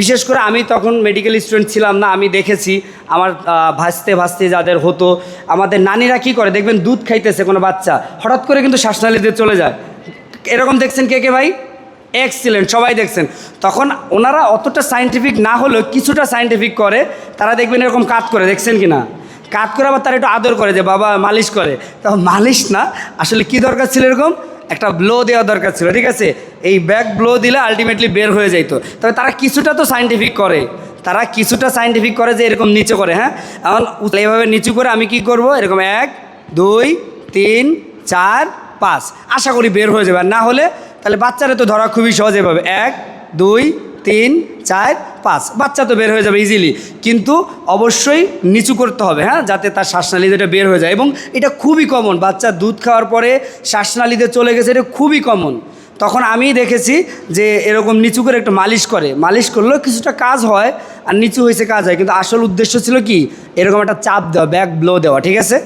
বিশেষ করে আমি তখন মেডিকেল স্টুডেন্ট ছিলাম না, আমি দেখেছি আমার ভাসতে ভাসতে যাদের হতো, আমাদের নানিরা কি করে, দেখবেন দুধ খাইতেছে কোনো বাচ্চা, হঠাৎ করে কিন্তু শ্বাসনালীতে চলে যায়। এরকম দেখছেন কে কে ভাই? এক্সিলেন্ট সবাই দেখছেন। তখন ওনারা অতটা সাইন্টিফিক না হলেও কিছুটা সাইন্টিফিক করে, তারা দেখবেন এরকম কাজ করে, দেখছেন কি না? কাজ করে আবার তারা একটু আদর করে যে, বাবা, মালিশ করে। তখন মালিশ না, আসলে কি দরকার ছিল এরকম? একটা ব্লো দেওয়া দরকার ছিল, ঠিক আছে? এই ব্যাক ব্লো দিলে আলটিমেটলি বের হয়ে যাইতো। তবে তারা কিছুটা তো সাইন্টিফিক করে। তারা কিছুটা সাইন্টিফিক করে যে এরকম নিচু করে হ্যাঁ? এখন এইভাবে নিচু করে আমি কি করব? এরকম এক, দুই, তিন, চার, পাঁচ। আশা করি বের হয়ে যাবে। না হলে তাহলে বাচ্চারা তো ধরা খুবই সহজ এভাবে। এক, দুই তিন, চার, পাঁচ। বাচ্চা তো বের হয়ে যাবে ইজিলি কিন্তু অবশ্যই নিচু করতে হবে হ্যাঁ? যাতে তার শ্বাসনালীতে বের হয়ে যায়। এবং এটা খুবই কমন বাচ্চা দুধ খাওয়ার পরে শ্বাসনালীতে চলে গেছে, এটা খুবই কমন তখন আমি দেখেছি যে এরকম নিচু করে একটু মালিশ করে। মালিশ করলেও কিছুটা কাজ হয়, আর নিচু হয়েছে কাজ হয়। কিন্তু আসল উদ্দেশ্য ছিল কি? এরকম একটা চাপ দেওয়া ব্যাক ব্লো দেওয়া, ঠিক আছে?